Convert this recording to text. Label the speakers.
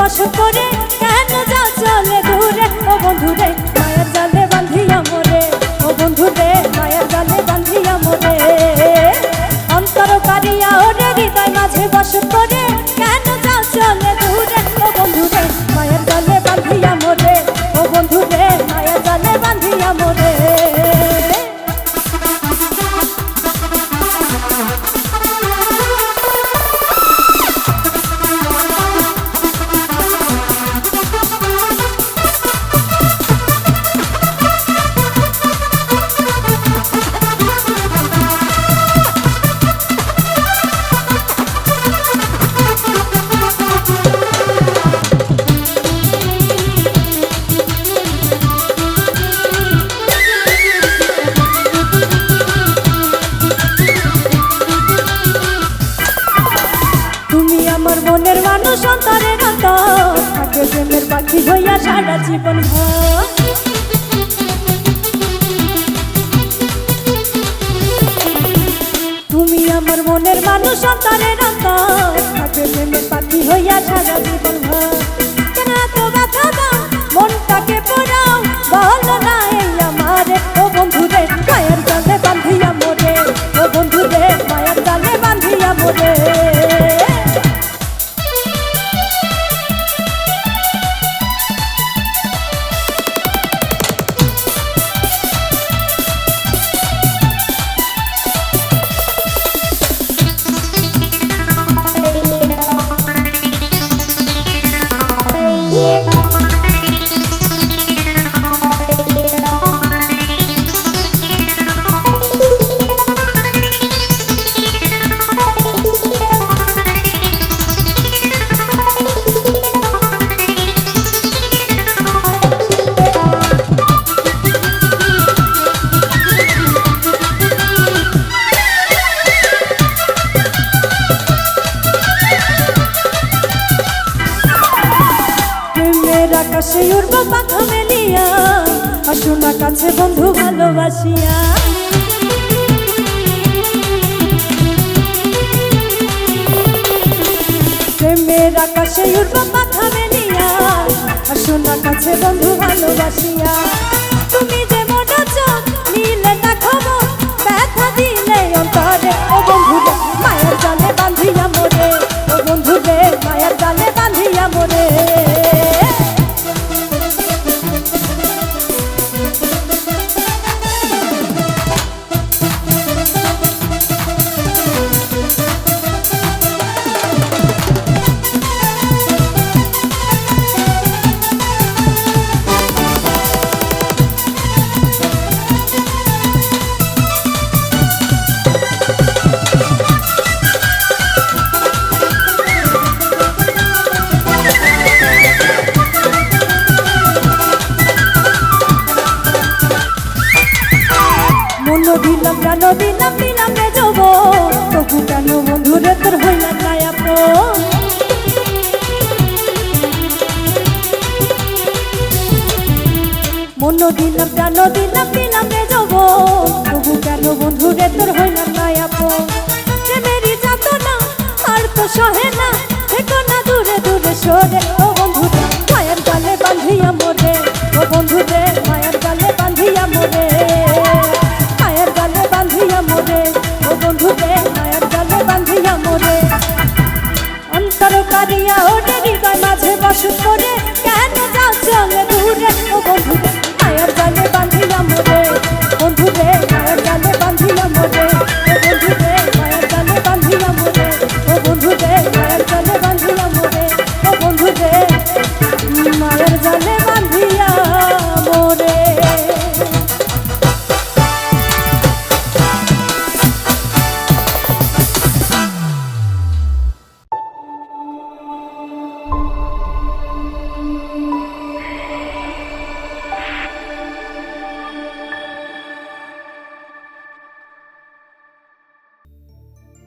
Speaker 1: বস করে কেন যা চলে পাখি হইয়া সারা জীবন তুমি আমার মনের মানুষ, অন্তরের প্রেমের পাখি হইয়া সারা জীবন ভর আকাশে উড়ব পাখা মেলিয়া। আসুন কাছে বন্ধু ভালোবাসিয়া। প্রেমের আকাশে উড়ব পাখা মেলিয়া। আসুন কাছে বন্ধু ভালোবাসিয়া। দিলাম প্রাণ দিলাম দিলাম রে যাব তবু কেন বন্ধুরে তোর হইলাম না আপন মন দিলাম প্রাণ দিলাম দিলাম রে যাব তবু কেন বন্ধুরে তোর হইলাম না আপন প্রেমেরই যাত না আর তো সহে না। থেকো না দূরে দূরে সরে। ও বন্ধুরে, মায়ের গালে বান্ধিয়া মোরে। ও মায়ের অসুখ করে